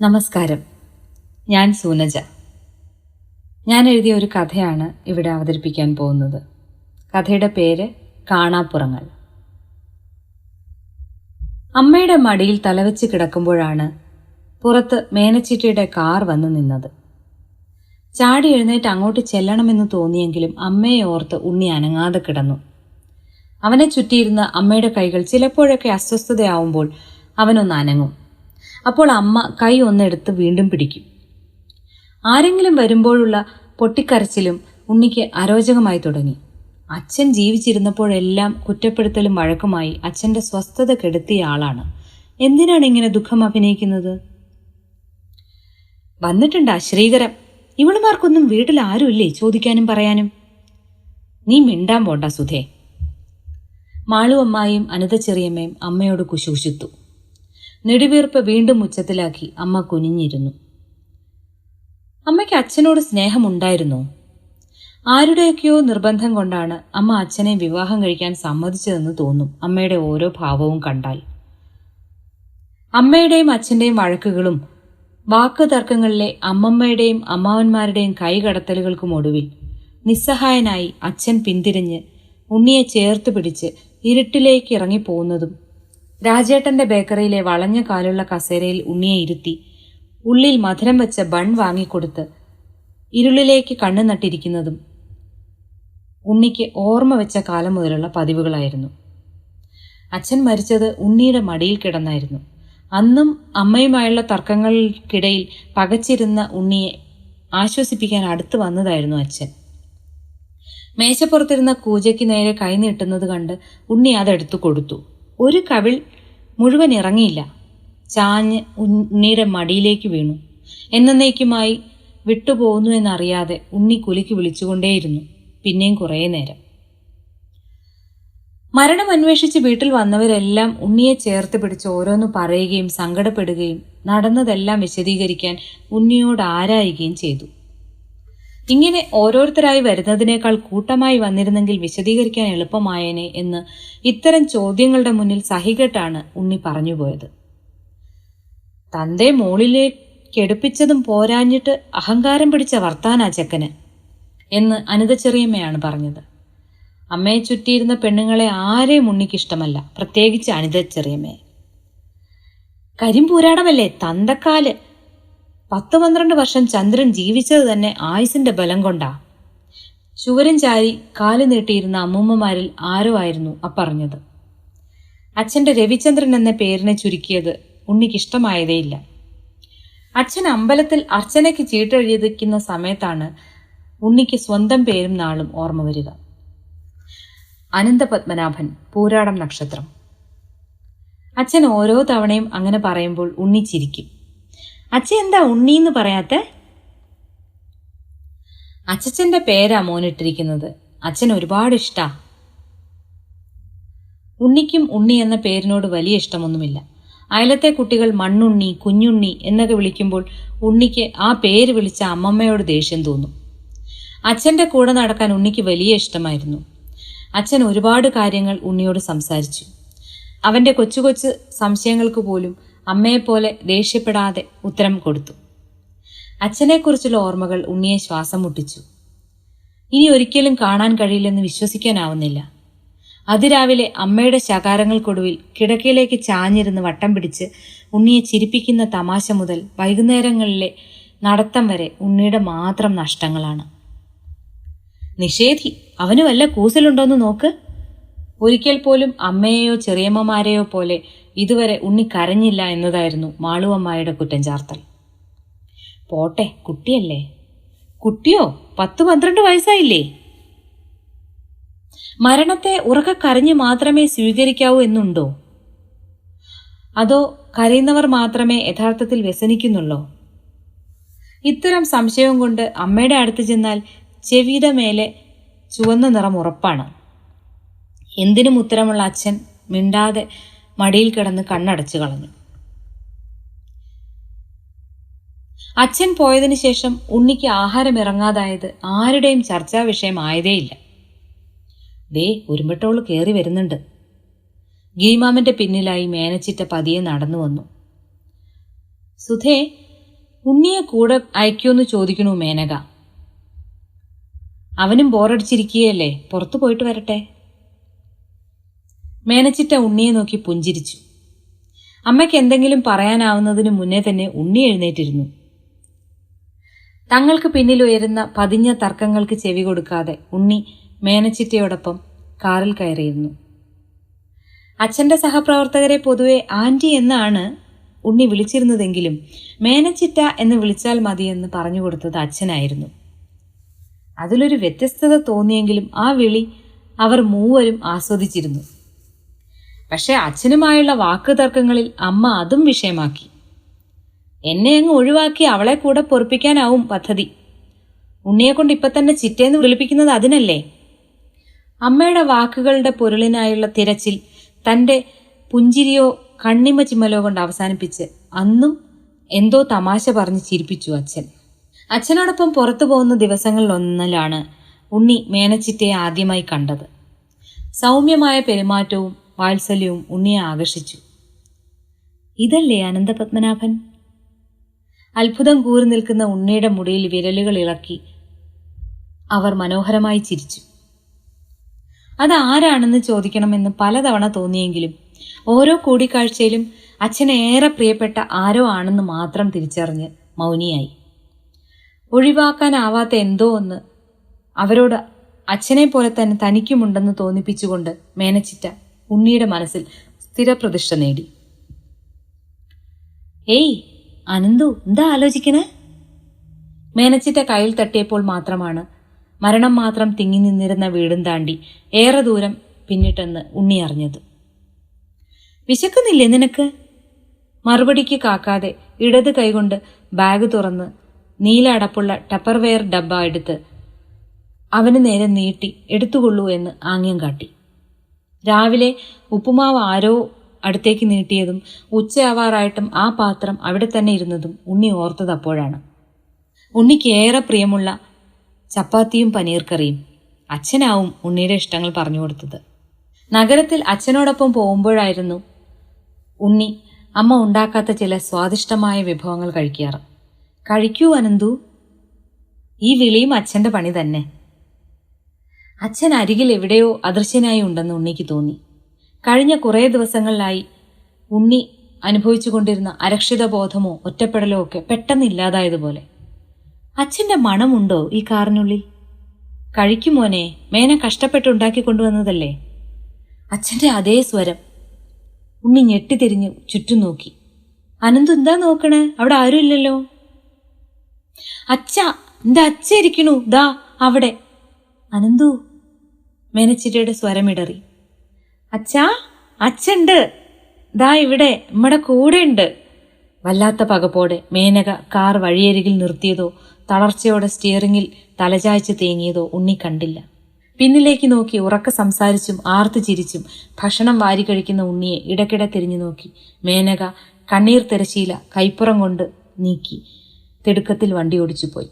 നമസ്കാരം. ഞാൻ സൂനജ. ഞാൻ എഴുതിയ ഒരു കഥയാണ് ഇവിടെ അവതരിപ്പിക്കാൻ പോകുന്നത്. കഥയുടെ പേര് കാണാപ്പുറങ്ങൾ. അമ്മയുടെ മടിയിൽ തലവെച്ച് കിടക്കുമ്പോഴാണ് പുറത്ത് മേനച്ചിട്ടിയുടെ കാർ വന്നു നിന്നത്. ചാടി എഴുന്നേറ്റ് അങ്ങോട്ട് ചെല്ലണമെന്ന് തോന്നിയെങ്കിലും അമ്മയെ ഓർത്ത് ഉണ്ണി അനങ്ങാതെ കിടന്നു. അവനെ ചുറ്റിയിരുന്ന അമ്മയുടെ കൈകൾ ചിലപ്പോഴൊക്കെ അസ്വസ്ഥതയാവുമ്പോൾ അവനൊന്ന് അനങ്ങും. അപ്പോൾ അമ്മ കൈ ഒന്നെടുത്ത് വീണ്ടും പിടിക്കും. ആരെങ്കിലും വരുമ്പോഴുള്ള പൊട്ടിക്കരച്ചിലും ഉണ്ണിക്ക് അരോചകമായി തുടങ്ങി. അച്ഛൻ ജീവിച്ചിരുന്നപ്പോഴെല്ലാം കുറ്റപ്പെടുത്തലും വഴക്കുമായി അച്ഛന്റെ സ്വസ്ഥത കെടുത്തിയ ആളാണ്. എന്തിനാണ് ഇങ്ങനെ ദുഃഖം അഭിനയിക്കുന്നത്? വന്നിട്ടുണ്ട് ശ്രീകരം ഇവളുമാർക്കൊന്നും വീട്ടിൽ ആരുമില്ലേ ചോദിക്കാനും പറയാനും? നീ മിണ്ടാൻ പോണ്ട സുധേ. മാളുവമ്മായും അനിത ചെറിയമ്മയും അമ്മയോട് കുശൂശിത്തു നെടുവീർപ്പ് വീണ്ടും ഉച്ചത്തിലാക്കി അമ്മ കുനിഞ്ഞിരുന്നു. അമ്മയ്ക്ക് അച്ഛനോട് സ്നേഹമുണ്ടായിരുന്നോ? ആരുടെയൊക്കെയോ നിർബന്ധം കൊണ്ടാണ് അമ്മ അച്ഛനെ വിവാഹം കഴിക്കാൻ സമ്മതിച്ചതെന്ന് തോന്നും അമ്മയുടെ ഓരോ ഭാവവും കണ്ടാൽ. അമ്മയുടെയും അച്ഛന്റെയും വഴക്കുകളും വാക്ക് തർക്കങ്ങളിലെ അമ്മമ്മയുടെയും അമ്മാവന്മാരുടെയും കൈകടത്തലുകൾക്കും ഒടുവിൽ നിസ്സഹായനായി അച്ഛൻ പിന്തിരിഞ്ഞ് ഉണ്ണിയെ ചേർത്ത് പിടിച്ച് ഇരുട്ടിലേക്ക് ഇറങ്ങിപ്പോകുന്നതും രാജേട്ടന്റെ ബേക്കറിയിലെ വളഞ്ഞ കാലുള്ള കസേരയിൽ ഉണ്ണിയെ ഇരുത്തി ഉള്ളിൽ മധുരം വെച്ച ബൺ വാങ്ങിക്കൊടുത്ത് ഇരുളിലേക്ക് കണ്ണു നട്ടിരിക്കുന്നതും ഉണ്ണിക്ക് ഓർമ്മ വെച്ച കാലം മുതലുള്ള പതിവുകളായിരുന്നു. അച്ഛൻ മരിച്ചത് ഉണ്ണിയുടെ മടിയിൽ കിടന്നായിരുന്നു. അന്നും അമ്മയുമായുള്ള തർക്കങ്ങൾക്കിടയിൽ പകച്ചിരുന്ന ഉണ്ണിയെ ആശ്വസിപ്പിക്കാൻ അടുത്ത് വന്നതായിരുന്നു അച്ഛൻ. മേശപ്പുറത്തിരുന്ന കൂജയ്ക്ക് നേരെ കൈ നീട്ടുന്നത് കണ്ട് ഉണ്ണി അതെടുത്തു കൊടുത്തു. ഒരു കവിൾ മുഴുവൻ ഇറങ്ങിയില്ല. ചാഞ്ഞ് ഉണ്ണിയുടെ മടിയിലേക്ക് വീണു. എന്നേക്കുമായി വിട്ടുപോകുന്നു എന്നറിയാതെ ഉണ്ണി കുലുക്കി വിളിച്ചുകൊണ്ടേയിരുന്നു. പിന്നെയും കുറേ നേരം. മരണം അന്വേഷിച്ച് വീട്ടിൽ വന്നവരെല്ലാം ഉണ്ണിയെ ചേർത്ത് പിടിച്ച് ഓരോന്ന് പറയുകയും സങ്കടപ്പെടുകയും നടന്നതെല്ലാം വിശദീകരിക്കാൻ ഉണ്ണിയോട് ആരായുകയും ചെയ്തു. ഇങ്ങനെ ഓരോരുത്തരായി വരുന്നതിനേക്കാൾ കൂട്ടമായി വന്നിരുന്നെങ്കിൽ വിശദീകരിക്കാൻ എളുപ്പമായേനെ എന്ന് ഇത്തരം ചോദ്യങ്ങളുടെ മുന്നിൽ സഹികെട്ടാണ് ഉണ്ണി പറഞ്ഞുപോയത്. തന്റെ മോളിലെ എടുപ്പിച്ചതും പോരാഞ്ഞിട്ട് അഹങ്കാരം പിടിച്ച വർത്താനാ ചെക്കന് എന്ന് അനിത ചെറിയമ്മയാണ് പറഞ്ഞത്. അമ്മയെ ചുറ്റിയിരുന്ന പെണ്ണുങ്ങളെ ആരെയും ഉണ്ണിക്കിഷ്ടമല്ല പ്രത്യേകിച്ച് അനിത ചെറിയമ്മയെ. കരിമ്പൂരാടമല്ലേ തന്തക്കാൽ? പത്ത് പന്ത്രണ്ട് വർഷം ചന്ദ്രൻ ജീവിച്ചത് തന്നെ ആയുസിന്റെ ബലം കൊണ്ടാ. ചുവരും ചാരി കാൽ നീട്ടിയിരുന്ന അമ്മൂമ്മമാരിൽ ആരോ ആയിരുന്നു അപ്പറഞ്ഞത്. അച്ഛന്റെ രവിചന്ദ്രൻ എന്ന പേരിനെ ചുരുക്കിയത് ഉണ്ണിക്കിഷ്ടമായതേയില്ല അച്ഛൻ അമ്പലത്തിൽ അർച്ചനയ്ക്ക് ചീട്ടെഴുതിക്കുന്ന സമയത്താണ് ഉണ്ണിക്ക് സ്വന്തം പേരും നാളും ഓർമ്മ വരിക. അനന്തപത്മനാഭൻ പൂരാടം നക്ഷത്രം. അച്ഛൻ ഓരോ തവണയും അങ്ങനെ പറയുമ്പോൾ ഉണ്ണി ചിരിക്കും. അച്ഛൻ എന്താ ഉണ്ണി എന്ന് പറയാത്ത? അച്ഛച്ചന്റെ പേരാ മോനിട്ടിരിക്കുന്നത്. അച്ഛൻ ഒരുപാട് ഇഷ്ടാ. ഉണ്ണിക്കും ഉണ്ണി എന്ന പേരിനോട് വലിയ ഇഷ്ടമൊന്നുമില്ല. അയലത്തെ കുട്ടികൾ മണ്ണുണ്ണി കുഞ്ഞുണ്ണി എന്നൊക്കെ വിളിക്കുമ്പോൾ ഉണ്ണിക്ക് ആ പേര് വിളിച്ച അമ്മമ്മയോട് ദേഷ്യം തോന്നും. അച്ഛന്റെ കൂടെ നടക്കാൻ ഉണ്ണിക്ക് വലിയ ഇഷ്ടമായിരുന്നു. അച്ഛൻ ഒരുപാട് കാര്യങ്ങൾ ഉണ്ണിയോട് സംസാരിച്ചു. അവന്റെ കൊച്ചു കൊച്ചു സംശയങ്ങൾക്ക് പോലും അമ്മയെപ്പോലെ ദേഷ്യപ്പെടാതെ ഉത്തരം കൊടുത്തു. അച്ഛനെക്കുറിച്ചുള്ള ഓർമ്മകൾ ഉണ്ണിയെ ശ്വാസം മുട്ടിച്ചു. ഇനി ഒരിക്കലും കാണാൻ കഴിയില്ലെന്ന് വിശ്വസിക്കാനാവുന്നില്ല. അതിരാവിലെ അമ്മയുടെ ശകാരങ്ങൾക്കൊടുവിൽ കിടക്കയിലേക്ക് ചാഞ്ഞിരുന്ന് വട്ടം പിടിച്ച് ഉണ്ണിയെ ചിരിപ്പിക്കുന്ന തമാശ മുതൽ വൈകുന്നേരങ്ങളിലെ നടത്തം വരെ ഉണ്ണിയുടെ മാത്രം നഷ്ടങ്ങളാണ്. നിഷേധി അവന് വല്ല നോക്ക്. ഒരിക്കൽ പോലും അമ്മയെയോ ചെറിയമ്മമാരെയോ പോലെ ഇതുവരെ ഉണ്ണി കരഞ്ഞില്ല എന്നതായിരുന്നു മാളുവമ്മായുടെ കുറ്റം ചാർത്തൽ. പോട്ടെ കുട്ടിയല്ലേ? കുട്ടിയോ? പത്ത് പന്ത്രണ്ട് വയസ്സായില്ലേ? മരണത്തെ ഉറക്ക കരഞ്ഞ് മാത്രമേ സ്വീകരിക്കാവൂ എന്നുണ്ടോ? അതോ കരയുന്നവർ മാത്രമേ യഥാർത്ഥത്തിൽ വ്യസനിക്കുന്നുള്ളോ? ഇത്തരം സംശയം കൊണ്ട് അമ്മയുടെ അടുത്ത് ചെന്നാൽ ചെവിയുടെ മേലെ ചുവന്ന നിറം ഉറപ്പാണ്. എന്തിനും ഉത്തരമുള്ള അച്ഛൻ മിണ്ടാതെ മടിയിൽ കിടന്ന് കണ്ണടച്ചു കളഞ്ഞു. അച്ഛൻ പോയതിനു ശേഷം ഉണ്ണിക്ക് ആഹാരം ഇറങ്ങാതായത് ആരുടെയും ചർച്ചാ വിഷയമായതേയില്ല. ദേ ഉരുമ്പട്ടോൾ കയറി വരുന്നുണ്ട്. ഗീമാമന്റെ പിന്നിലായി മേനച്ചിറ്റ പതിയെ നടന്നു വന്നു. സുധേ ഉണ്ണിയെ കൂടെ അയക്കുമെന്ന് ചോദിക്കണു മേനക. അവനും ബോറടിച്ചിരിക്കുകയല്ലേ? പുറത്തു പോയിട്ട് വരട്ടെ. മേനച്ചിറ്റ ഉണ്ണിയെ നോക്കി പുഞ്ചിരിച്ചു. അമ്മയ്ക്ക് എന്തെങ്കിലും പറയാനാവുന്നതിന് മുന്നേ തന്നെ ഉണ്ണി എഴുന്നേറ്റിരുന്നു. തങ്ങൾക്ക് പിന്നിൽ ഉയരുന്ന പതിഞ്ഞ തർക്കങ്ങൾക്ക് ചെവി കൊടുക്കാതെ ഉണ്ണി മേനച്ചിറ്റയോടൊപ്പം കാറിൽ കയറിയിരുന്നു. അച്ഛന്റെ സഹപ്രവർത്തകരെ പൊതുവെ ആന്റി എന്നാണ് ഉണ്ണി വിളിച്ചിരുന്നതെങ്കിലും മേനച്ചിറ്റ എന്ന് വിളിച്ചാൽ മതിയെന്ന് പറഞ്ഞു കൊടുത്തത് അച്ഛനായിരുന്നു. അതിലൊരു വ്യത്യസ്തത തോന്നിയെങ്കിലും ആ വിളി അവർ മൂവരും ആസ്വദിച്ചിരുന്നു. പക്ഷെ അച്ഛനുമായുള്ള വാക്ക് തർക്കങ്ങളിൽ അമ്മ അതും വിഷയമാക്കി. എന്നെ അങ്ങ് ഒഴിവാക്കി അവളെ കൂടെ പൊറപ്പിക്കാനാവും പദ്ധതി. ഉണ്ണിയെ കൊണ്ട് ഇപ്പൊ തന്നെ ചിറ്റേന്ന് വിളിപ്പിക്കുന്നത് അതിനല്ലേ? അമ്മയുടെ വാക്കുകളുടെ പൊരുളിനായുള്ള തിരച്ചിൽ തന്റെ പുഞ്ചിരിയോ കണ്ണിമ ചിമ്മലോ കൊണ്ട് അവസാനിപ്പിച്ച് അന്നും എന്തോ തമാശ പറഞ്ഞ് ചിരിപ്പിച്ചു അച്ഛൻ. അച്ഛനോടൊപ്പം പുറത്തു പോകുന്ന ദിവസങ്ങളിലൊന്നിലാണ് ഉണ്ണി മേനച്ചിറ്റയെ ആദ്യമായി കണ്ടത്. സൗമ്യമായ പെരുമാറ്റവും വാത്സല്യവും ഉണ്ണിയെ ആകർഷിച്ചു. ഇതല്ലേ അനന്തപത്മനാഭൻ? അത്ഭുതം കൂറി നിൽക്കുന്ന ഉണ്ണിയുടെ മുടിയിൽ വിരലുകൾ ഇളക്കി അവർ മനോഹരമായി ചിരിച്ചു. അത് ആരാണെന്ന് ചോദിക്കണമെന്ന് പലതവണ തോന്നിയെങ്കിലും ഓരോ കൂടിക്കാഴ്ചയിലും അച്ഛന് ഏറെ പ്രിയപ്പെട്ട ആരോ ആണെന്ന് മാത്രം തിരിച്ചറിഞ്ഞ് മൗനിയായി. ഒഴിവാക്കാനാവാത്ത എന്തോ ഒന്ന് അവരോട് അച്ഛനെ പോലെ തന്നെ തനിക്കുമുണ്ടെന്ന് തോന്നിപ്പിച്ചുകൊണ്ട് മേനച്ചിറ്റ ഉണ്ണിയുടെ മനസ്സിൽ സ്ഥിരപ്രതിഷ്ഠ നേടി. ഏയ് അനന്തു എന്താ ആലോചിക്കണേ? മേനച്ചിറ്റ കയ്യിൽ തട്ടിയപ്പോൾ മാത്രമാണ് മരണം മാത്രം തിങ്ങി നിന്നിരുന്ന വീടും താണ്ടി ഏറെ ദൂരം പിന്നിട്ടെന്ന് ഉണ്ണി അറിഞ്ഞത്. വിശക്കുന്നില്ലേ നിനക്ക്? മറുപടിക്ക് കാക്കാതെ ഇടത് കൈകൊണ്ട് ബാഗ് തുറന്ന് നീല അടപ്പുള്ള ടപ്പർവെയർ ഡബ്ബ എടുത്ത് അവന് നേരെ നീട്ടി എടുത്തുകൊള്ളൂ എന്ന് ആംഗ്യം കാട്ടി. രാവിലെ ഉപ്പുമാവ് ആരോ അടുത്തേക്ക് നീട്ടിയതും ഉച്ചയാവാറായിട്ടും ആ പാത്രം അവിടെ തന്നെ ഇരുന്നതും ഉണ്ണി ഓർത്തത് അപ്പോഴാണ്. ഉണ്ണിക്ക് ഏറെ പ്രിയമുള്ള ചപ്പാത്തിയും പനീർ കറിയും അച്ഛനാവും ഉണ്ണിയുടെ ഇഷ്ടങ്ങൾ പറഞ്ഞു കൊടുത്തത്. നഗരത്തിൽ അച്ഛനോടൊപ്പം പോകുമ്പോഴായിരുന്നു ഉണ്ണി അമ്മ ഉണ്ടാക്കാത്ത ചില സ്വാദിഷ്ടമായ വിഭവങ്ങൾ കഴിക്കാറ്. കഴിക്കൂ അനന്തു. ഈ വിളിയും അച്ഛന്റെ പണി തന്നെ. അച്ഛൻ അരികിൽ എവിടെയോ അദൃശ്യനായി ഉണ്ടെന്ന് ഉണ്ണിക്ക് തോന്നി. കഴിഞ്ഞ കുറേ ദിവസങ്ങളിലായി ഉണ്ണി അനുഭവിച്ചുകൊണ്ടിരുന്ന അരക്ഷിത ബോധമോ ഒറ്റപ്പെടലോ ഒക്കെ പെട്ടെന്ന് ഇല്ലാതായതുപോലെ. അച്ഛന്റെ മണമുണ്ടോ ഈ കാറിനുള്ളിൽ? കഴിക്കുമോനെ മേന കഷ്ടപ്പെട്ട് ഉണ്ടാക്കി കൊണ്ടുവന്നതല്ലേ? അച്ഛന്റെ അതേ സ്വരം. ഉണ്ണി ഞെട്ടിതിരിഞ്ഞ് ചുറ്റും നോക്കി. അനന്ത് എന്താ നോക്കണേ? അവിടെ ആരും ഇല്ലല്ലോ. അച്ഛ എന്റെ അച്ഛ ഇരിക്കണു? ദാ അവിടെ. അനന്തു മേനച്ചിറ്റയുടെ സ്വരമിടറി. അച്ഛാ അച്ഛണ്ട്. ദാ ഇവിടെ നമ്മുടെ കൂടെ ഉണ്ട് വല്ലാത്ത പകപ്പോടെ മേനക കാർ വഴിയരികിൽ നിർത്തിയതോ തളർച്ചയോടെ സ്റ്റിയറിംഗിൽ തലചായ്ച്ച് തേങ്ങിയതോ ഉണ്ണി കണ്ടില്ല. പിന്നിലേക്ക് നോക്കി ഉറക്കെ സംസാരിച്ചും ആർത്തു ചിരിച്ചും ഭക്ഷണം വാരി കഴിക്കുന്ന ഉണ്ണിയെ ഇടയ്ക്കിടെ തിരിഞ്ഞു നോക്കി. മേനക കണ്ണീർ തിരശീല കൈപ്പുറം കൊണ്ട് നീക്കി. തിടുക്കത്തിൽ വണ്ടി ഓടിച്ചു പോയി